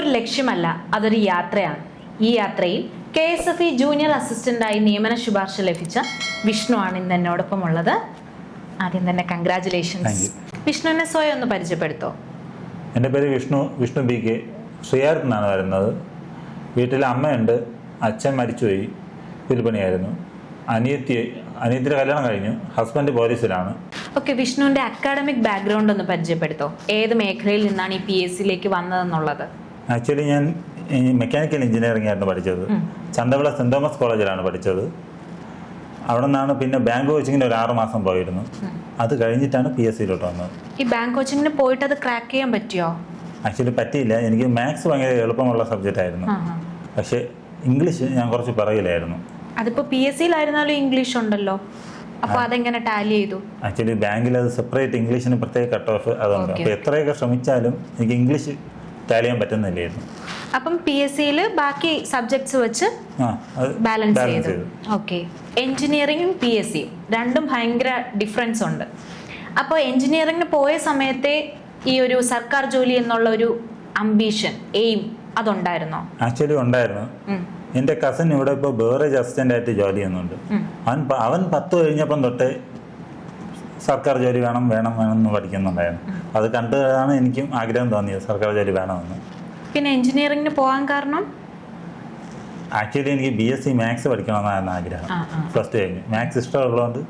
ഒരു ലക്ഷ്യമല്ല അതൊരു യാത്രയാണ്. ഈ യാത്രയിൽ K S F E junior അസിസ്റ്റന്റായി നിയമന ശുപാർശ ലഭിച്ച വിഷ്ണു ആണ് ഇന്ന് എന്നോടൊപ്പം ഉള്ളത് ആദ്യം തന്നെ കൺഗ്രാചുലേഷൻസ് വിഷ്ണുവിനെ സ്വയം ഒന്ന് പരിചയപ്പെടുത്തോ? എന്റെ പേര് വിഷ്ണു വിഷ്ണു ബി കെ. ശ്രീയാരത്ത് എന്നാണ് വരുന്നത്. വീട്ടിൽ അമ്മയുണ്ട് അച്ഛൻ മരിച്ചുപോയി കൂലിപ്പണിയായിരുന്നു അനിയത്തി അനിയത്തിയുടെ കല്യാണം കഴിഞ്ഞു ഹസ്ബൻഡ് പോലീസിലാണ്. ഓക്കെ വിഷ്ണുവിന്റെ അക്കാഡമിക് ബാക്ക്ഗ്രൗണ്ട് ഒന്ന് പരിചയപ്പെടുത്തോ? ഏത് മേഖലയിൽ നിന്നാണ് ഈ പി എസ് സിയിലേക്ക് വന്നതെന്നുള്ളത്? ആക്ച്വലി ഞാൻ മെക്കാനിക്കൽ എഞ്ചിനീയറിംഗ് ആയിരുന്നു പഠിച്ചത്. ചന്തവിള സെന്റ് തോമസ് കോളേജിലാണ് പഠിച്ചത്. അവിടെ നിന്നാണ് പിന്നെ ബാങ്ക് കോച്ചിങ്ങിന് ഒരു ആറ് മാസം പോയിരുന്നു. അത് കഴിഞ്ഞിട്ടാണ് പി എസ് സിയിലോട്ട് വന്നത്. ഈ ബാങ്ക് കോച്ചിങ്ങിന് പോയിട്ട് അത് ക്രാക്ക് ചെയ്യാൻ പറ്റിയോ? ആക്ച്വലി പറ്റിയില്ല. എനിക്ക് മാത്സ് ഭയങ്കര എളുപ്പമുള്ള സബ്ജക്റ്റ് ആയിരുന്നു. പക്ഷേ ഇംഗ്ലീഷ് ഞാൻ കുറച്ച് പറയില്ലായിരുന്നു അതിപ്പോ പി എസ് സിയിലായിരുന്നാലും ഇംഗ്ലീഷ് ഉണ്ടല്ലോ. അപ്പൊ അതെങ്ങനെ ടാലി ചെയ്തു? ആക്ച്വലി ബാങ്കിൽ അത് സെപ്പറേറ്റ് ഇംഗ്ലീഷിന് പ്രത്യേക കട്ട് ഓഫ് അതുണ്ട്. അപ്പൊ എത്രയൊക്കെ ശ്രമിച്ചാലും എനിക്ക് ഇംഗ്ലീഷ് ടാലി ചെയ്യാൻ പറ്റുന്നില്ലായിരുന്നു അപ്പം പി എസ് സിയിൽ ബാക്കി സബ്ജക്ട്സ് വെച്ച് ബാലൻസ് ചെയ്ത്. ഓക്കെ എഞ്ചിനീയറിംഗും പി എസ് സിയും രണ്ടും ഭയങ്കര ഡിഫറൻസ് ഉണ്ട്. അപ്പോൾ എഞ്ചിനീയറിംഗിന് പോയ സമയത്തെ ഈ ഒരു സർക്കാർ ജോലി എന്നുള്ള ഒരു അംബീഷൻ എയിം അതുണ്ടായിരുന്നോ? ആക്ച്വലി ഉണ്ടായിരുന്നു. എന്റെ കസിൻ ഇവിടെ ഇപ്പോൾ ബേറേജ് അസിസ്റ്റന്റ് ആയിട്ട് ജോലി ചെയ്യുന്നുണ്ട്. അവൻ അവൻ പത്ത് കഴിഞ്ഞപ്പം തൊട്ട് സർക്കാർ ജോലി വേണം വേണം വേണം എന്ന് പഠിക്കുന്നുണ്ടായിരുന്നു. അത് കണ്ടതാണ് എനിക്കും ആഗ്രഹം തോന്നിയത് സർക്കാർ ജോലി വേണമെന്ന്. പിന്നെ എഞ്ചിനീയറിംഗിന് പോകാൻ കാരണം? ആക്ച്വലി എനിക്ക് ബി എസ് സി മാത്സ് പഠിക്കണമെന്നായിരുന്നു ആഗ്രഹം. പ്ലസ് ടു കഴിഞ്ഞ്. മാത്സ് ഇഷ്ടമുള്ളതുകൊണ്ട്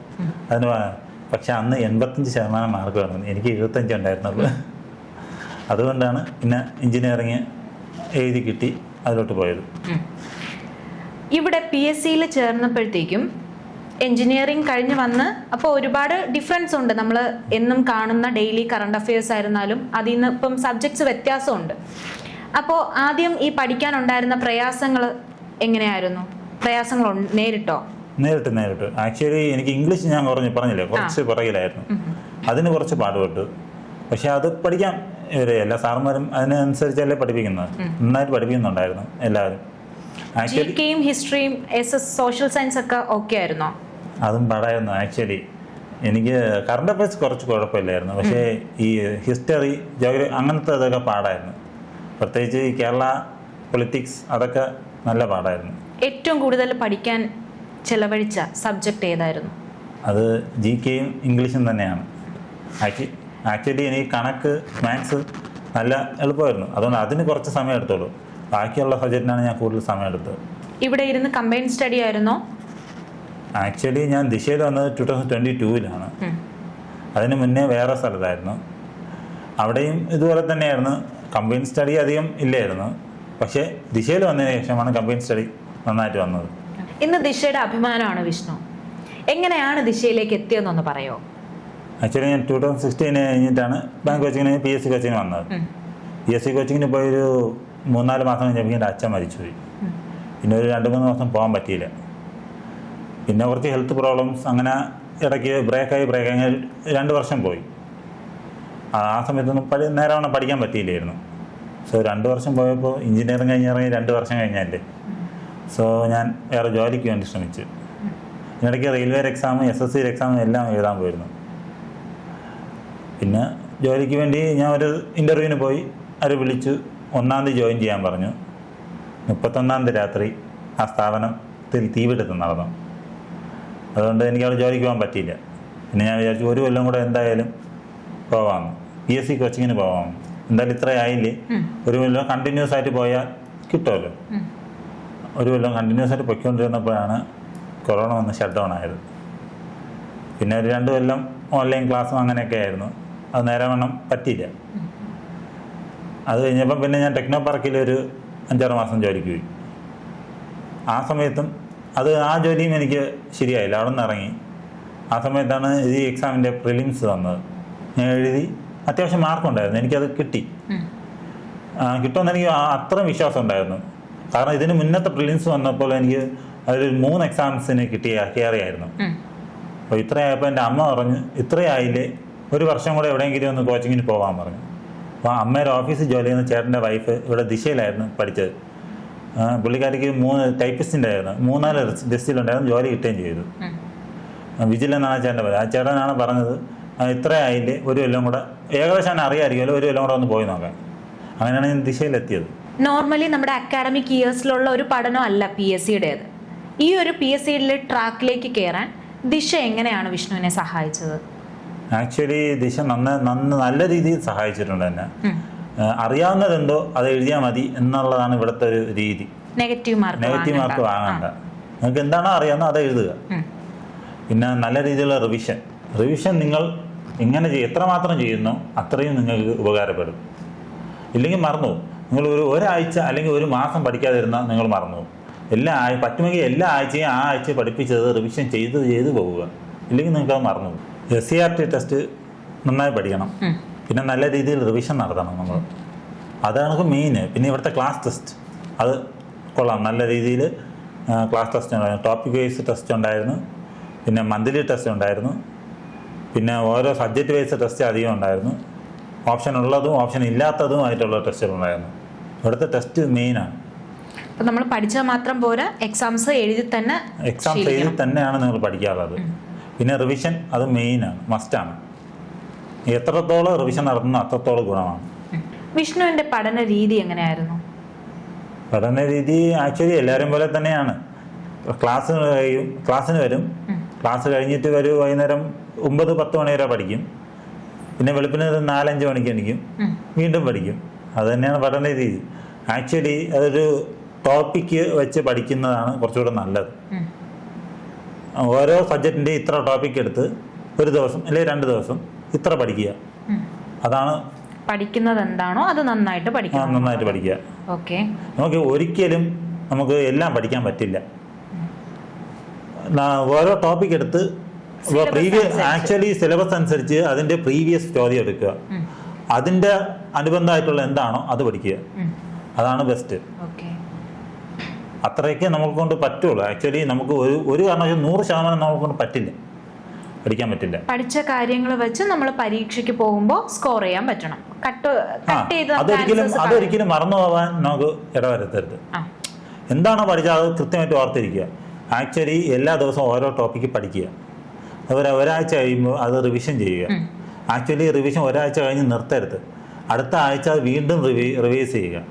അതിന് പക്ഷെ അന്ന് എൺപത്തഞ്ച് ശതമാനം മാർക്ക് വേണം എനിക്ക് ഇരുപത്തഞ്ച് ഉണ്ടായിരുന്നുള്ളൂ. അതുകൊണ്ടാണ് പിന്നെ എഞ്ചിനീയറിങ് എഴുതി കിട്ടി അതിലോട്ട് പോയത്. ഇവിടെ പി എസ് സിയിൽ ചേർന്നപ്പോഴത്തേക്കും എഞ്ചിനീയറിംഗ് കഴിഞ്ഞ് വന്ന് അപ്പോൾ ഒരുപാട് ഡിഫറൻസ് ഉണ്ട്. നമ്മൾ എന്നും കാണുന്ന ഡെയിലി കറണ്ട് അഫയേഴ്സ് ആയിരുന്നാലും അതിൽ നിന്ന് ഇപ്പം സബ്ജക്ട്സ് വ്യത്യാസമുണ്ട്. അപ്പോൾ ആദ്യം ഈ പഠിക്കാനുണ്ടായിരുന്ന പ്രയാസങ്ങൾ എങ്ങനെയായിരുന്നു? പ്രയാസങ്ങൾ നേരിട്ടോ? നേരിട്ട് നേരിട്ട്. ആക്ച്വലി എനിക്ക് ഇംഗ്ലീഷ് ഞാൻ പറഞ്ഞു പറഞ്ഞില്ലേ? കുറച്ച് പുറകിലായിരുന്നു. അതിന് കുറച്ച് പാടുപെട്ടു. പക്ഷെ അത് പഠിക്കാൻ ഇവർ എല്ലാ സാറുമാരും അതിനനുസരിച്ചല്ലേ പഠിപ്പിക്കുന്നത്. നന്നായിട്ട് പഠിപ്പിക്കുന്നുണ്ടായിരുന്നു എല്ലാവരും. ഹിസ്റ്ററിയും സോഷ്യൽ സയൻസ് ഒക്കെ ഓക്കെ ആയിരുന്നോ? അതും പാടായിരുന്നു ആക്ച്വലി എനിക്ക് കറണ്ട് അഫയേഴ്സ് കുറച്ച് കുഴപ്പമില്ലായിരുന്നു. പക്ഷേ ഈ ഹിസ്റ്ററി ജോഗ്രഫി അങ്ങനത്തെ ഇതൊക്കെ പാടായിരുന്നു. പ്രത്യേകിച്ച് ഈ കേരള പൊളിറ്റിക്സ് അതൊക്കെ നല്ല പാടായിരുന്നു. ഏറ്റവും കൂടുതൽ പഠിക്കാൻ ചെലവഴിച്ച സബ്ജക്റ്റ് ഏതായിരുന്നു? അത് ജി കെയും ഇംഗ്ലീഷും തന്നെയാണ്. ആക്ച്വലി ആക്ച്വലി എനിക്ക് കണക്ക് മാത്സ് നല്ല എളുപ്പമായിരുന്നു. അതുകൊണ്ട് അതിന് കുറച്ച് സമയം എടുത്തോളൂ. ബാക്കിയുള്ള സബ്ജക്റ്റിനാണ് ഞാൻ കൂടുതൽ സമയം എടുത്തത്. ഇവിടെ ഇരുന്ന് കമ്പൈൻ സ്റ്റഡി ആയിരുന്നോ? ആക്ച്വലി ഞാൻ ദിശയിൽ വന്നത് ടു തൗസൻഡ് ട്വന്റി ടൂവിലാണ് അതിന് മുന്നേ വേറെ സ്ഥലത്തായിരുന്നു. അവിടെയും ഇതുപോലെ തന്നെയായിരുന്നു. കമ്പൈൻ സ്റ്റഡി അധികം ഇല്ലായിരുന്നു. പക്ഷേ ദിശയിൽ വന്നതിന് ശേഷമാണ് കമ്പൈൻ സ്റ്റഡി നന്നായിട്ട് വന്നത്. ഇന്ന് ദിശയുടെ അഭിമാനമാണ് വിഷ്ണു. എങ്ങനെയാണ് ദിശയിലേക്ക് എത്തിയതെന്നൊന്ന് പറയോ? ആക്ച്വലി ഞാൻ ടൂ തൗസൻഡ് സിക്സ്റ്റീന് കഴിഞ്ഞിട്ടാണ് ബാങ്ക് കോച്ചിങ്ങിന് പി എസ് സി കോച്ചിങ്ങിന് വന്നത്. പി എസ് സി കോച്ചിങ്ങിന് പോയൊരു മൂന്നാൽ മാസം കഴിഞ്ഞപ്പോൾ എന്റെ അച്ഛൻ മരിച്ചുപോയി. പിന്നെ ഒരു രണ്ട് മൂന്ന് മാസം പോകാൻ പറ്റിയില്ല. പിന്നെ കുറച്ച് ഹെൽത്ത് പ്രോബ്ലംസ് അങ്ങനെ ഇടയ്ക്ക് ബ്രേക്കായി ബ്രേക്കായി രണ്ട് വർഷം പോയി. ആ സമയത്തൊന്നും പഠി നേരവണ്ണം പഠിക്കാൻ പറ്റിയില്ലായിരുന്നു. സോ രണ്ട് വർഷം പോയപ്പോൾ എഞ്ചിനീയറിംഗ് കഴിഞ്ഞിറങ്ങി രണ്ട് വർഷം കഴിഞ്ഞല്ലേ. സോ ഞാൻ വേറെ ജോലിക്ക് വേണ്ടി ശ്രമിച്ചു. ഇതിനിടയ്ക്ക് railway exam S S C exam എല്ലാം എഴുതാൻ പോയിരുന്നു. പിന്നെ ജോലിക്ക് വേണ്ടി ഞാൻ ഒരു ഇന്റർവ്യൂവിന് പോയി. അവർ വിളിച്ചു. ഒന്നാം തീയതി ജോയിൻ ചെയ്യാൻ പറഞ്ഞു. മുപ്പത്തൊന്നാം തീയതി രാത്രി ആ സ്ഥാപനത്തിൽ തീപിടുത്തം നടന്നു. അതുകൊണ്ട് എനിക്ക് അവിടെ ജോലിക്ക് പോകാൻ പറ്റിയില്ല. പിന്നെ ഞാൻ വിചാരിച്ചു ഒരു കൊല്ലം കൂടെ എന്തായാലും പോവാം. പി എസ് സി കോച്ചിങ്ങിന് പോവാം. എന്തായാലും ഇത്ര ആയില്ലേ? ഒരു കൊല്ലം കണ്ടിന്യൂസ് ആയിട്ട് പോയാൽ കിട്ടുമല്ലോ. ഒരു കൊല്ലം കണ്ടിന്യൂസ് ആയിട്ട് പൊയ്ക്കൊണ്ടിരുന്നപ്പോഴാണ് കൊറോണ വന്ന് ഷട്ട് ഡൗൺ ആയത്. പിന്നെ ഒരു രണ്ട് കൊല്ലം ഓൺലൈൻ ക്ലാസ്സും അങ്ങനെയൊക്കെ ആയിരുന്നു. അത് നേരെ വണ്ണം പറ്റിയില്ല. അത് കഴിഞ്ഞപ്പം പിന്നെ ഞാൻ ടെക്നോ പാർക്കിൽ ഒരു അഞ്ചാറ് മാസം ജോലിക്ക് പോയി. ആ സമയത്തും അത് ആ ജോലിയും എനിക്ക് ശരിയായില്ല. അവിടെ നിന്ന് ഇറങ്ങി. ആ സമയത്താണ് ഈ എക്സാമിന്റെ പ്രിലിംസ് തന്നത് ഞാൻ എഴുതി അത്യാവശ്യം മാർക്കുണ്ടായിരുന്നു എനിക്കത് കിട്ടി. കിട്ടുമെന്ന് എനിക്ക് അത്ര അത്രയും വിശ്വാസം ഉണ്ടായിരുന്നു. കാരണം ഇതിന് മുന്നത്തെ പ്രിലിംസ് വന്നപ്പോൾ എനിക്ക് അതിൽ മൂന്ന് എക്സാംസിന് കിട്ടിയ കയറിയായിരുന്നു. അപ്പോൾ ഇത്രയായപ്പോൾ എന്റെ അമ്മ പറഞ്ഞു ഇത്രയായില്ലേ? ഒരു വർഷം കൂടെ എവിടെയെങ്കിലും ഒന്ന് കോച്ചിങ്ങിന് പോകാൻ പറഞ്ഞു. അപ്പോൾ അമ്മയുടെ ഓഫീസിൽ ജോലി ചെയ്യുന്ന ചേട്ടന്റെ വൈഫ് ഇവിടെ ദിശയിലായിരുന്നു പഠിച്ചത്. പുള്ളിക്കാരിക്ക് മൂന്ന് ടൈപ്പിസ്റ്റിന്റെ ആയിരുന്നു മൂന്നാൽ ഡെസ്റ്റിലുണ്ടായിരുന്നു ജോലി കിട്ടുകയും ചെയ്തു. എന്നാണ് ചേട്ടന്റെ പേര്. ആ ചേട്ടനാണ് പറഞ്ഞത് "ആ, ഇത്ര ആയില്ലേ ഒരു എല്ലാം കൂടെ ഏകദേശം എന്നെ അറിയാമായിരിക്കുമല്ലോ ഒരു എല്ലാം കൂടെ ഒന്ന് പോയി നോക്കാം അങ്ങനെയാണ് ഞാൻ ദിശയിലെത്തിയത്. നോർമലി നമ്മുടെ അക്കാഡമിക് ഇയേഴ്സിലുള്ള ഒരു പഠനമല്ല അല്ല പി എസ് സിയുടേത് ഈ ഒരു പി എസ് സിയിലെ ട്രാക്കിലേക്ക് കയറാൻ ദിശ എങ്ങനെയാണ് വിഷ്ണുവിനെ സഹായിച്ചത്? ആക്ച്വലി ദിശ നന്ന നന്ന നല്ല രീതിയിൽ സഹായിച്ചിട്ടുണ്ട് എന്നെ. അറിയാവുന്നതെന്തോ അത് എഴുതിയാൽ മതി എന്നുള്ളതാണ് ഇവിടുത്തെ ഒരു രീതി. നെഗറ്റീവ് മാർക്ക് നെഗറ്റീവ് മാർക്ക് വാങ്ങണ്ട. നിങ്ങൾക്ക് എന്താണോ അറിയാവുന്നത് അത് എഴുതുക. പിന്നെ നല്ല രീതിയിലുള്ള റിവിഷൻ റിവിഷൻ നിങ്ങൾ എങ്ങനെ ചെയ്യും എത്രമാത്രം ചെയ്യുന്നു അത്രയും നിങ്ങൾക്ക് ഉപകാരപ്പെടും. ഇല്ലെങ്കിൽ മറന്നു നിങ്ങൾ ഒരു ഒരാഴ്ച അല്ലെങ്കിൽ ഒരു മാസം പഠിക്കാതിരുന്നാൽ നിങ്ങൾ മറന്നു. എല്ലാ ആഴ് പറ്റുമെങ്കിൽ എല്ലാ ആഴ്ചയും ആ ആഴ്ച പഠിപ്പിച്ചത് റിവിഷൻ ചെയ്ത് ചെയ്ത് പോവുക. ഇല്ലെങ്കിൽ നിങ്ങൾക്ക് അത് മറന്നു S C R T test നന്നായി പഠിക്കണം. പിന്നെ നല്ല രീതിയിൽ റിവിഷൻ നടത്തണം നമ്മൾ. അതാണ് മെയിൻ പിന്നെ ഇവിടുത്തെ ക്ലാസ് ടെസ്റ്റ് അത് കൊള്ളാം. നല്ല രീതിയിൽ ക്ലാസ് ടെസ്റ്റ് ഉണ്ടായിരുന്നു. ടോപ്പിക് വൈസ് ടെസ്റ്റ് ഉണ്ടായിരുന്നു. പിന്നെ മന്ത്ലി ടെസ്റ്റ് ഉണ്ടായിരുന്നു. പിന്നെ ഓരോ സബ്ജക്റ്റ് വൈസ് ടെസ്റ്റ് അധികം ഉണ്ടായിരുന്നു. ഓപ്ഷൻ ഉള്ളതും ഓപ്ഷൻ ഇല്ലാത്തതുമായിട്ടുള്ള ടെസ്റ്റുകൾ ഉണ്ടായിരുന്നു. ഇവിടുത്തെ ടെസ്റ്റ് മെയിനാണ് അപ്പോൾ നമ്മൾ പഠിച്ചാൽ മാത്രം പോരാ. എക്സാംസ് എഴുതി തന്നെ എക്സാംസ് എഴുതി തന്നെയാണ് നിങ്ങൾ പഠിക്കാറുള്ളത്. പിന്നെ റിവിഷൻ അത് മെയിനാണ് മസ്റ്റാണ് എത്രത്തോളം റിവിഷൻ നടത്തുന്ന അത്രത്തോളം ഗുണമാണ്. വിഷ്ണുവിന്റെ പഠന രീതി എങ്ങനെയായിരുന്നു? പഠന രീതി ആക്ച്വലി എല്ലാവരും പോലെ തന്നെയാണ്. ക്ലാസ് കഴിയും ക്ലാസ്സിന് വരും. ക്ലാസ് കഴിഞ്ഞിട്ട് ഒരു വൈകുന്നേരം ഒമ്പത് പത്ത് മണി വരെ പഠിക്കും. പിന്നെ വെളുപ്പിന് ഒരു നാലഞ്ച് മണിക്ക് എണിക്കും. വീണ്ടും പഠിക്കും. അത് തന്നെയാണ് പഠന രീതി. ആക്ച്വലി അതൊരു ടോപ്പിക്ക് വെച്ച് പഠിക്കുന്നതാണ് കുറച്ചുകൂടെ നല്ലത്. ഓരോ സബ്ജക്റ്റിന്റെ ഇത്ര ടോപ്പിക് എടുത്ത് ഒരു ദിവസം അല്ലെങ്കിൽ രണ്ട് ദിവസം ഇത്ര പഠിക്കുക. അതാണ് പഠിക്കുന്നത് എന്താണോ അത് നന്നായിട്ട് പഠിക്കുക നന്നായിട്ട് പഠിക്കുക. ഓക്കെ. നമുക്ക് ഒരിക്കലും നമുക്ക് എല്ലാം പഠിക്കാൻ പറ്റില്ല. ഓരോ ടോപ്പിക് എടുത്ത് പ്രീവിയസ് ആക്ച്വലി സിലബസ് അനുസരിച്ച്. അതിന്റെ പ്രീവിയസ് ചോദ്യം എടുക്കുക. അതിന്റെ അനുബന്ധമായിട്ടുള്ള എന്താണോ അത് പഠിക്കുക. അതാണ് ബെസ്റ്റ് അത്രയൊക്കെ നമുക്ക് കൊണ്ട് പറ്റുള്ളൂ. ആക്ച്വലി നമുക്ക് ഒരു ഒരു കാരണവശാലും നൂറ് ശതമാനം നമുക്ക് കൊണ്ട് പറ്റില്ല. പഠിക്കാൻ പറ്റില്ല. പഠിച്ച കാര്യങ്ങൾ വെച്ച് നമ്മൾ പരീക്ഷയ്ക്ക് പോകുമ്പോൾ സ്കോർ ചെയ്യാൻ പറ്റണം. കട്ട് കട്ട് ചെയ്ത് അതൊരിക്കലും അതൊരിക്കലും മറന്നു പോകാൻ നമുക്ക് ഇടവരുത്തരുത്. എന്താണോ പഠിച്ചത് അത് കൃത്യമായിട്ട് ഓർത്തിരിക്കുക. ആക്ച്വലി എല്ലാ ദിവസവും ഓരോ ടോപ്പിക്ക് പഠിക്കുക. അതുപോലെ ഒരാഴ്ച കഴിയുമ്പോൾ അത് റിവിഷൻ ചെയ്യുക. ആക്ച്വലി റിവിഷൻ ഒരാഴ്ച കഴിഞ്ഞ് നിർത്തരുത്. അടുത്ത ആഴ്ച അത് വീണ്ടും റിവൈസ് ചെയ്യുക.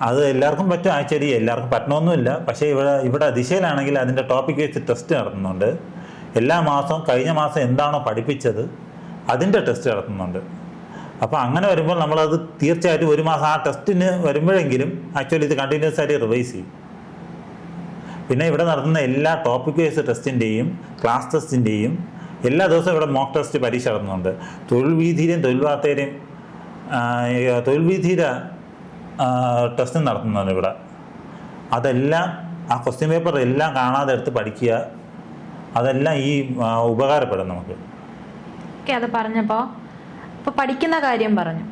അത് എല്ലാവർക്കും പറ്റും. ആക്ച്വലി എല്ലാവർക്കും പറ്റണമൊന്നുമില്ല. പക്ഷേ ഇവിടെ ഇവിടെ ദിശയിലാണെങ്കിൽ അതിന്റെ ടോപ്പിക്ക് വെച്ച് ടെസ്റ്റ് നടത്തുന്നുണ്ട്. എല്ലാ മാസവും കഴിഞ്ഞ മാസം എന്താണോ പഠിപ്പിച്ചത് അതിന്റെ ടെസ്റ്റ് നടത്തുന്നുണ്ട്. അപ്പോൾ അങ്ങനെ വരുമ്പോൾ നമ്മളത് തീർച്ചയായിട്ടും ഒരു മാസം ആ ടെസ്റ്റിന് വരുമ്പോഴെങ്കിലും ആക്ച്വലി ഇത് കണ്ടിന്യൂസ് ആയിട്ട് റിവൈസ് ചെയ്യും. പിന്നെ ഇവിടെ നടത്തുന്ന എല്ലാ ടോപ്പിക് വൈസ് ടെസ്റ്റിന്റെയും ക്ലാസ് ടെസ്റ്റിന്റെയും എല്ലാ ദിവസവും ഇവിടെ മോക്ക് ടെസ്റ്റ് പരീക്ഷ നടത്തുന്നുണ്ട്. തൊഴിൽ വീതിയിലെയും തൊഴിൽ വാർത്തയിലെയും തൊഴിൽ വീതിയില ടെസ്റ്റ് നടത്തുന്നുണ്ട് ഇവിടെ. അതെല്ലാം ആ ക്വസ്റ്റ്യൻ പേപ്പർ എല്ലാം കാണാതെ എടുത്ത് പഠിക്കുക അതെല്ലാം ഈ ഉപകാരപ്പെടും നമുക്ക്. ഓക്കെ അത് പറഞ്ഞപ്പോൾ ഇപ്പോൾ പഠിക്കുന്ന കാര്യം പറഞ്ഞു.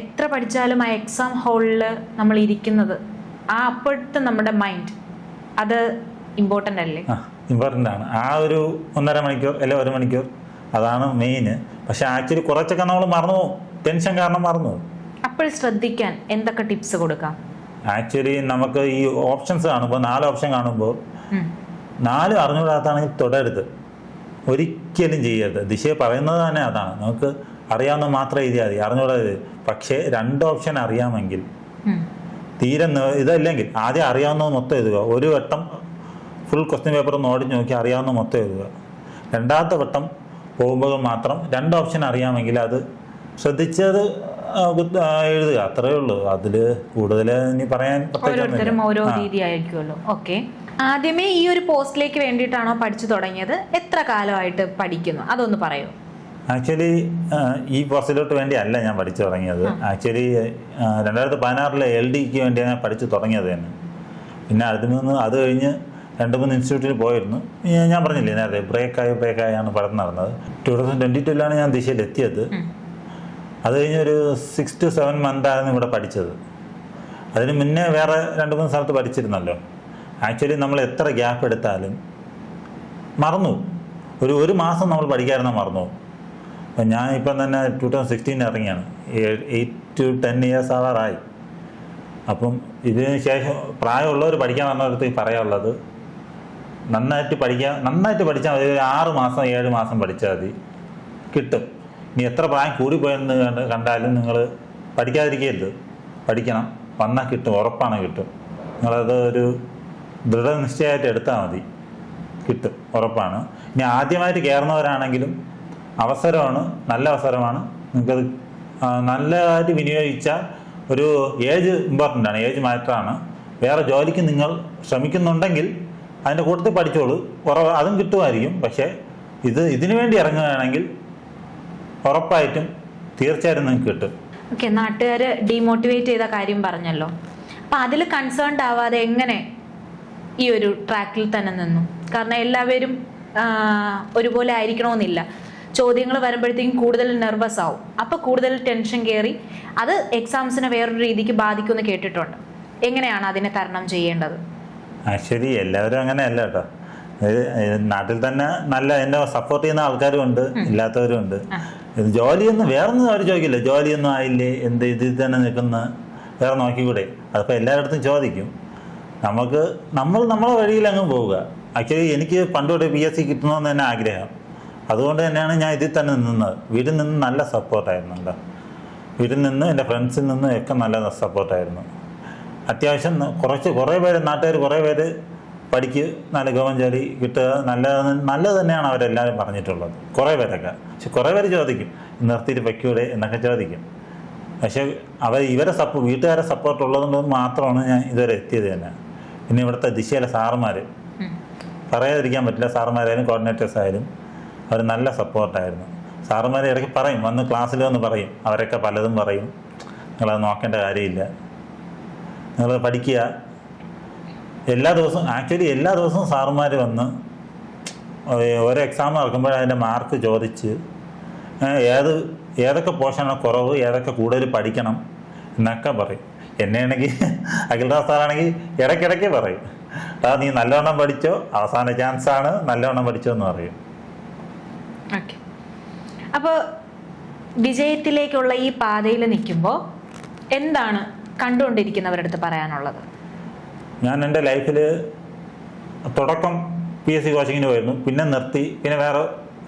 എത്ര പഠിച്ചാലും ആ എക്സാം ഹാളിൽ നമ്മൾ ഇരിക്കുന്നത് ആ അപ്പോഴത്തെ നമ്മുടെ മൈൻഡ് അത് ഇമ്പോർട്ടന്റ് അല്ലേ? ഇമ്പോർട്ടന്റ് ആണ്. ആ ഒരു ഒന്നര മണിക്കൂർ അല്ലെ ഒരു മണിക്കൂർ അതാണ് മെയിൻ പക്ഷെ ആക്ച്വലി കുറച്ചൊക്കെ നമ്മൾ മറന്നു ടെൻഷൻ കാരണം മറന്നു അപ്പോൾ ശ്രദ്ധിക്കാൻ എന്തൊക്കെ ടിപ്സ് കൊടുക്കാം? ആക്ച്വലി നമുക്ക് ഈ ഓപ്ഷൻസ് കാണുമ്പോൾ നാല് ഓപ്ഷൻ കാണുമ്പോൾ. നാലും അറിഞ്ഞുകൂടാത്താണെങ്കിൽ തുടരുത്. ഒരിക്കലും ചെയ്യരുത്. ദിശയെ പറയുന്നത് തന്നെ അതാണ്. നമുക്ക് അറിയാവുന്ന മാത്രം എഴുതിയാൽ മതി. അറിഞ്ഞുകൂടാതെ പക്ഷേ രണ്ട് ഓപ്ഷൻ അറിയാമെങ്കിൽ തീരെ ഇതല്ലെങ്കിൽ ആദ്യം അറിയാവുന്നത് മൊത്തം എഴുതുക. ഒരു വട്ടം ഫുൾ ക്വസ്റ്റ്യൻ പേപ്പർ ഒന്ന് ഓടി നോക്കി അറിയാവുന്ന മൊത്തം എഴുതുക. രണ്ടാമത്തെ വട്ടം പോകുമ്പോൾ മാത്രം രണ്ട് ഓപ്ഷൻ അറിയാമെങ്കിൽ അത് ശ്രദ്ധിച്ചത് എഴുതുക. അത്രയേ ഉള്ളൂ. അതിൽ കൂടുതൽ ഇനി പറയാൻ ഓരോരുത്തരും ഓരോ രീതിയായിരിക്കുമല്ലോ. ഓക്കെ. ആദ്യമേ ഈ ഒരു പോസ്റ്റിലേക്ക് വേണ്ടിയിട്ടാണോ പഠിച്ചു തുടങ്ങിയത്? എത്ര കാലമായിട്ട് പഠിക്കുന്നു? അതൊന്ന് പറയൂ. ആക്ച്വലി ഈ പോസ്റ്റിലോട്ട് വേണ്ടി അല്ല ഞാൻ പഠിച്ചു തുടങ്ങിയത്. ആക്ച്വലി രണ്ടായിരത്തി പതിനാറിലെ എൽ ഡിക്ക് വേണ്ടിയാണ് ഞാൻ പഠിച്ചു തുടങ്ങിയത് തന്നെ. പിന്നെ അതിൽ നിന്ന് അത് കഴിഞ്ഞ് രണ്ട് മൂന്ന് ഇൻസ്റ്റിറ്റ്യൂട്ടിൽ പോയിരുന്നു. ഞാൻ- പറഞ്ഞില്ലേ നേരത്തെ ബ്രേക്കായി ബ്രേക്കായാണ് പഠനം നടന്നത്. ടു തൗസൻഡ് ട്വന്റി ടുവിലാണ് ഞാൻ ദിശയിൽ എത്തിയത് ഉം. അത് കഴിഞ്ഞ് ഒരു സിക്സ് ടു സെവൻ മന്ത് ആയിരുന്നു ഇവിടെ പഠിച്ചത്. അതിന് മുന്നേ വേറെ രണ്ട് മൂന്ന് സ്ഥലത്ത് പഠിച്ചിരുന്നല്ലോ. ആക്ച്വലി നമ്മൾ എത്ര ഗ്യാപ്പ് എടുത്താലും മറന്നു. ഒരു ഒരു മാസം നമ്മൾ പഠിക്കാറുണ്ട് മറന്നു. അപ്പം ഞാൻ ഇപ്പം തന്നെ ടു തൗസൻഡ് സിക്സ്റ്റീൻ ഇറങ്ങിയാണ്. എയ്റ്റ് ടു ടെൻ ഇയേഴ്സ് ആവാറായി. അപ്പം ഇതിന് ശേഷം പ്രായമുള്ളവർ പഠിക്കാൻ വന്നവർക്ക് പറയാനുള്ളത് നന്നായിട്ട് പഠിക്കാൻ നന്നായിട്ട് പഠിച്ചാൽ മതി. ഒരു ആറ് മാസം ഏഴ് മാസം പഠിച്ചാൽ മതി. കിട്ടും. ഇനി എത്ര പ്രായം കൂടിപ്പോയെന്ന് കണ്ട് കണ്ടാലും നിങ്ങൾ പഠിക്കാതിരിക്കരുത്. പഠിക്കണം. വന്നാൽ കിട്ടും. ഉറപ്പാണ് കിട്ടും. നിങ്ങളത് ഒരു ദൃഢനിശ്ചയമായിട്ട് എടുത്താൽ മതി. കിട്ടും. ഉറപ്പാണ്. ഇനി ആദ്യമായിട്ട് കയറുന്നവരാണെങ്കിലും അവസരമാണ് നല്ല അവസരമാണ്. നിങ്ങൾക്കത് നല്ലതായിട്ട് വിനിയോഗിച്ച ഒരു ഏജ് ഇമ്പോർട്ടന്റ് ആണ്. ഏജ് മാറ്ററാണ് വേറെ ജോലിക്ക് നിങ്ങൾ ശ്രമിക്കുന്നുണ്ടെങ്കിൽ അതിന്റെ കൂട്ടത്തിൽ പഠിച്ചോളൂ. ഉറ അതും കിട്ടുമായിരിക്കും. പക്ഷേ ഇത് ഇതിനു വേണ്ടി ഇറങ്ങുകയാണെങ്കിൽ ഉറപ്പായിട്ടും തീർച്ചയായിട്ടും നിങ്ങൾക്ക് കിട്ടും. ഓക്കെ നാട്ടുകാർ ഡീമോട്ടിവേറ്റ് ചെയ്ത കാര്യം പറഞ്ഞല്ലോ. അപ്പം അതിൽ കൺസേൺഡ് ആവാതെ എങ്ങനെ ഈ ഒരു ട്രാക്കിൽ തന്നെ നിന്നു. കാരണം എല്ലാവരും ഒരുപോലെ ആയിരിക്കണമെന്നില്ല. ചോദ്യങ്ങൾ വരുമ്പോഴത്തേക്കും കൂടുതൽ നെർവസ് ആവും. അപ്പോൾ കൂടുതൽ ടെൻഷൻ കയറി അത് എക്സാംസിനെ വേറൊരു രീതിക്ക് ബാധിക്കുമെന്ന് കേട്ടിട്ടുണ്ട്. എങ്ങനെയാണ് അതിനെ തരണം ചെയ്യേണ്ടത്? ശരി. എല്ലാവരും അങ്ങനെയല്ല കേട്ടോ. നാട്ടിൽ തന്നെ നല്ല എന്നെ സപ്പോർട്ട് ചെയ്യുന്ന ആൾക്കാരും ഉണ്ട് ഇല്ലാത്തവരും ഉണ്ട് ജോലിയൊന്നും വേറൊന്നും അവർ ചോദിക്കില്ല. ജോലിയൊന്നും ആയില്ലേ? എന്ത് ഇതിൽ തന്നെ നിൽക്കുന്ന? വേറെ നോക്കിക്കൂടെ? അതിപ്പോൾ എല്ലായിടത്തും ചോദിക്കും. നമുക്ക് നമ്മൾ നമ്മളെ വഴിയിൽ അങ്ങ് പോവുക. ആക്ച്വലി എനിക്ക് പണ്ടോടെ പി എസ് സി കിട്ടണമെന്ന് തന്നെ ആഗ്രഹം. അതുകൊണ്ട് തന്നെയാണ് ഞാൻ ഇതിൽ തന്നെ നിന്നത്. വീട്ടിൽ നിന്ന് നല്ല സപ്പോർട്ടായിരുന്നു വീട്ടിൽ നിന്ന് എന്റെ ഫ്രണ്ട്സിൽ നിന്ന് ഒക്കെ നല്ല സപ്പോർട്ടായിരുന്നു അത്യാവശ്യം കുറച്ച് കുറേ പേര് നാട്ടുകാർ കുറേ പേര് പഠിക്ക് നല്ല ഗവൺമെന്റ് ജോലി കിട്ടുക നല്ല നല്ലത് തന്നെയാണ് അവരെല്ലാവരും പറഞ്ഞിട്ടുള്ളത്. കുറേ പേരൊക്കെ. പക്ഷെ കുറേ പേര് ചോദിക്കും നിർത്തിയിട്ട് വയ്ക്കൂടെ എന്നൊക്കെ ചോദിക്കും. പക്ഷേ അവർ ഇവരെ സപ്പോ വീട്ടുകാരെ സപ്പോർട്ട് ഉള്ളതുകൊണ്ട് മാത്രമാണ് ഞാൻ ഇതുവരെ എത്തിയത് തന്നെ. പിന്നെ ഇവിടുത്തെ ദിശയിലെ സാറുമാർ പറയാതിരിക്കാൻ പറ്റില്ല സാറുമാരായാലും കോർഡിനേറ്റേഴ്സ് ആയാലും അവർ നല്ല സപ്പോർട്ടായിരുന്നു സാറുമാർ ഇടയ്ക്ക് പറയും വന്ന് ക്ലാസ്സിൽ വന്ന് പറയും അവരൊക്കെ പലതും പറയും. നിങ്ങളത് നോക്കേണ്ട കാര്യമില്ല. നിങ്ങൾ പഠിക്കുക. എല്ലാ ദിവസവും ആക്ച്വലി എല്ലാ ദിവസവും സാറുമാർ വന്ന് ഓരോ എക്സാം നടക്കുമ്പോൾ അതിന്റെ മാർക്ക് ചോദിച്ച് ഏത് ഏതൊക്കെ പോർഷനാണ് കുറവ് ഏതൊക്കെ കൂടുതൽ പഠിക്കണം എന്നൊക്കെ പറയും. എന്നെ ആണെങ്കിൽ അഖിൽദാസ് സാറാണെങ്കിൽ ഇടയ്ക്കിടയ്ക്ക് പറയും. ആ നീ നല്ലവണ്ണം പഠിച്ചോ അവസാന ചാൻസ് ആണ് നല്ലവണ്ണം പഠിച്ചോ എന്ന് പറയും. അപ്പോൾ വിജയത്തിലേക്കുള്ള ഈ പാതയിൽ നിൽക്കുമ്പോൾ എന്താണ് കണ്ടുകൊണ്ടിരിക്കുന്നവരുടെ അടുത്ത് പറയാനുള്ളത്? ഞാൻ എന്റെ ലൈഫിൽ തുടക്കം പി എസ് സി കോച്ചിങ്ങിന് പോയിരുന്നു. പിന്നെ നിർത്തി. പിന്നെ വേറെ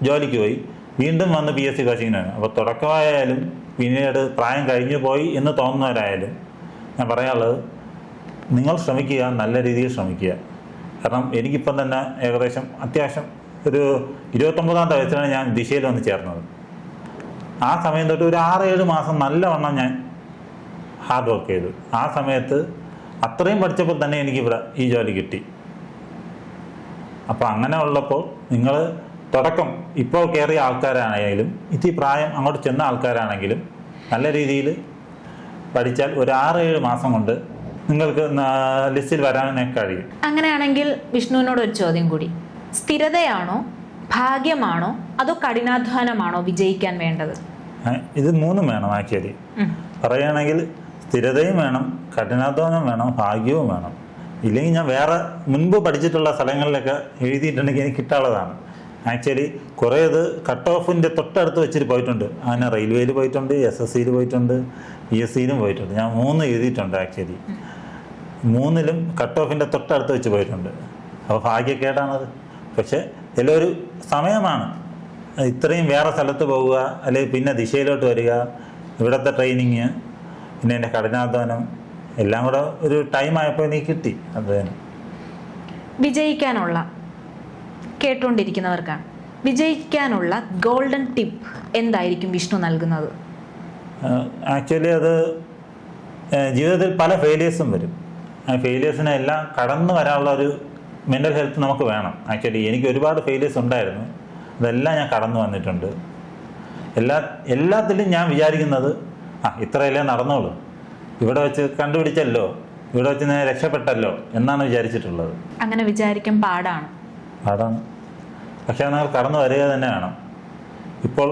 ജോലിക്ക് പോയി. വീണ്ടും വന്ന് പി എസ് സി കോച്ചിങ്ങിന് പോയി അപ്പോൾ തുടക്കമായാലും പിന്നീട് പ്രായം കഴിഞ്ഞു പോയി എന്ന് തോന്നുന്നവരായാലും ഞാൻ പറയാനുള്ളത് നിങ്ങൾ ശ്രമിക്കുക നല്ല രീതിയിൽ ശ്രമിക്കുക. കാരണം എനിക്കിപ്പം തന്നെ ഏകദേശം അത്യാവശ്യം ഒരു ഇരുപത്തൊമ്പതാമത്തെ വയസ്സിലാണ് ഞാൻ ദിശയിൽ വന്ന് ചേർന്നത്. ആ സമയം തൊട്ട് ഒരു ആറ് ഏഴ് മാസം നല്ലവണ്ണം ഞാൻ ഹാർഡ് വർക്ക് ചെയ്തു. ആ സമയത്ത് അത്രയും പഠിച്ചപ്പോൾ തന്നെ എനിക്ക് ഇവിടെ ഈ ജോലി കിട്ടി. അപ്പോൾ അങ്ങനെ ഉള്ളപ്പോൾ നിങ്ങൾ തുടക്കം ഇപ്പോൾ കയറിയ ആൾക്കാരാണെങ്കിലും ഇത്തിരി പ്രായം അങ്ങോട്ട് ചെന്ന ആൾക്കാരാണെങ്കിലും നല്ല രീതിയിൽ പഠിച്ചാൽ ഒരു ആറ് ഏഴ് മാസം കൊണ്ട് നിങ്ങൾക്ക് ലിസ്റ്റിൽ വരാനൊക്കെ കഴിയും. അങ്ങനെയാണെങ്കിൽ വിഷ്ണുവിനോട് ഒരു ചോദ്യം കൂടി. സ്ഥിരതയാണോ ഭാഗ്യമാണോ അതോ കഠിനാധ്വാനമാണോ വിജയിക്കാൻ വേണ്ടത്? ഇത് മൂന്നും വേണം ആക്ച്വലി. പറയുകയാണെങ്കിൽ സ്ഥിരതയും വേണം കഠിനാധ്വാനം വേണം ഭാഗ്യവും വേണം. ഇല്ലെങ്കിൽ ഞാൻ വേറെ മുൻപ് പഠിച്ചിട്ടുള്ള സ്ഥലങ്ങളിലൊക്കെ എഴുതിയിട്ടുണ്ടെങ്കിൽ എനിക്ക് കിട്ടാനുള്ളതാണ്. ആക്ച്വലി കുറേ ഇത് കട്ട് ഓഫിന്റെ തൊട്ടടുത്ത് വെച്ചിട്ട് പോയിട്ടുണ്ട്. അങ്ങനെ റെയിൽവേയിൽ പോയിട്ടുണ്ട് എസ് എസ് സിയിൽ പോയിട്ടുണ്ട് പി എസ് സിയിലും പോയിട്ടുണ്ട്. ഞാൻ മൂന്ന് എഴുതിയിട്ടുണ്ട് ആക്ച്വലി മൂന്നിലും കട്ട് ഓഫിന്റെ തൊട്ടടുത്ത് വെച്ച് പോയിട്ടുണ്ട്. അപ്പോൾ ഭാഗ്യക്കേടാണത്. പക്ഷേ എല്ലാം ഒരു സമയമാണ്. ഇത്രയും വേറെ സ്ഥലത്ത് പോവുക അല്ലെങ്കിൽ പിന്നെ ദിശയിലോട്ട് വരിക ഇവിടുത്തെ ട്രെയിനിങ് പിന്നെ എന്റെ കഠിനാധ്വാനം എല്ലാം കൂടെ ഒരു ടൈം ആയപ്പോൾ എനിക്ക് കിട്ടി. അത് വിജയിക്കാനുള്ള കേട്ടുകൊണ്ടിരിക്കുന്നവർക്കാണ്. വിജയിക്കാനുള്ള ഗോൾഡൻ ടിപ്പ് എന്തായിരിക്കും വിഷ്ണു നൽകുന്നത്? ആക്ച്വലി അത് ജീവിതത്തിൽ പല ഫെയിലിയേഴ്സും വരും. ആ ഫെയിലിയേഴ്സിനെ എല്ലാം കടന്നു വരാനുള്ള ഒരു മെന്റൽ ഹെൽത്ത് നമുക്ക് വേണം. ആക്ച്വലി എനിക്ക് ഒരുപാട് ഫെയിലിയേഴ്സ് ഉണ്ടായിരുന്നു. അതെല്ലാം ഞാൻ കടന്നു വന്നിട്ടുണ്ട്. എല്ലാ എല്ലാത്തിലും ഞാൻ വിചാരിക്കുന്നത് ആ ഇത്രയല്ലേ നടന്നോളൂ. ഇവിടെ വെച്ച് കണ്ടുപിടിച്ചല്ലോ. ഇവിടെ വെച്ച് ഞാൻ രക്ഷപ്പെട്ടല്ലോ എന്നാണ് വിചാരിച്ചിട്ടുള്ളത്. അങ്ങനെ വിചാരിക്കാൻ പാടാണ്. പാടാണ് പക്ഷേ നിങ്ങൾ കടന്നു വരിക തന്നെ വേണം. ഇപ്പോൾ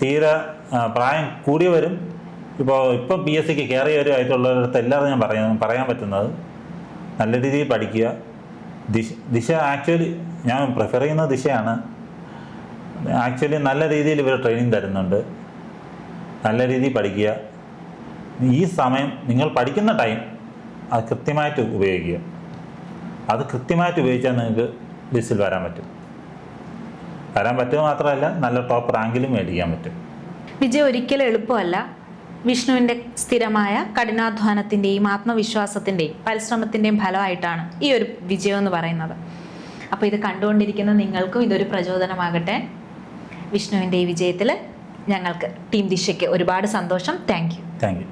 തീരെ പ്രായം കൂടിയവരും ഇപ്പോൾ ഇപ്പോൾ പി എസ് സിക്ക് കയറിയവരുമായിട്ടുള്ളവരടുത്ത് എല്ലാവരും ഞാൻ പറയാൻ പറയാൻ പറ്റുന്നത് നല്ല രീതിയിൽ പഠിക്കുക. ദിശ ദിശ ആക്ച്വലി ഞാൻ പ്രിഫർ ചെയ്യുന്ന ദിശയാണ്. ആക്ച്വലി നല്ല രീതിയിൽ ഇവർ ട്രെയിനിങ് തരുന്നുണ്ട്. നല്ല രീതിയിൽ പഠിക്കുക. ഈ സമയം നിങ്ങൾ പഠിക്കുന്ന ടൈം അത് കൃത്യമായിട്ട് ഉപയോഗിക്കുക. അത് കൃത്യമായിട്ട് ഉപയോഗിച്ചാൽ നിങ്ങൾക്ക് ലിസ്റ്റിൽ വരാൻ പറ്റും. വരാൻ പറ്റുക മാത്രമല്ല നല്ല ടോപ്പ് റാങ്കിലും മേടിക്കാൻ പറ്റും. വിജയ് ഒരിക്കലും എളുപ്പമല്ല. വിഷ്ണുവിന്റെ സ്ഥിരമായ കഠിനാധ്വാനത്തിന്റെയും ആത്മവിശ്വാസത്തിന്റെയും പരിശ്രമത്തിന്റെയും ഫലമായിട്ടാണ് ഈ ഒരു വിജയം എന്ന് പറയുന്നത്. അപ്പോൾ ഇത് കണ്ടുകൊണ്ടിരിക്കുന്ന നിങ്ങൾക്കും ഇതൊരു പ്രചോദനമാകട്ടെ. വിഷ്ണുവിന്റെ ഈ വിജയത്തിൽ ഞങ്ങൾക്ക് ടീം ദിശയ്ക്ക് ഒരുപാട് സന്തോഷം. Thank you thank you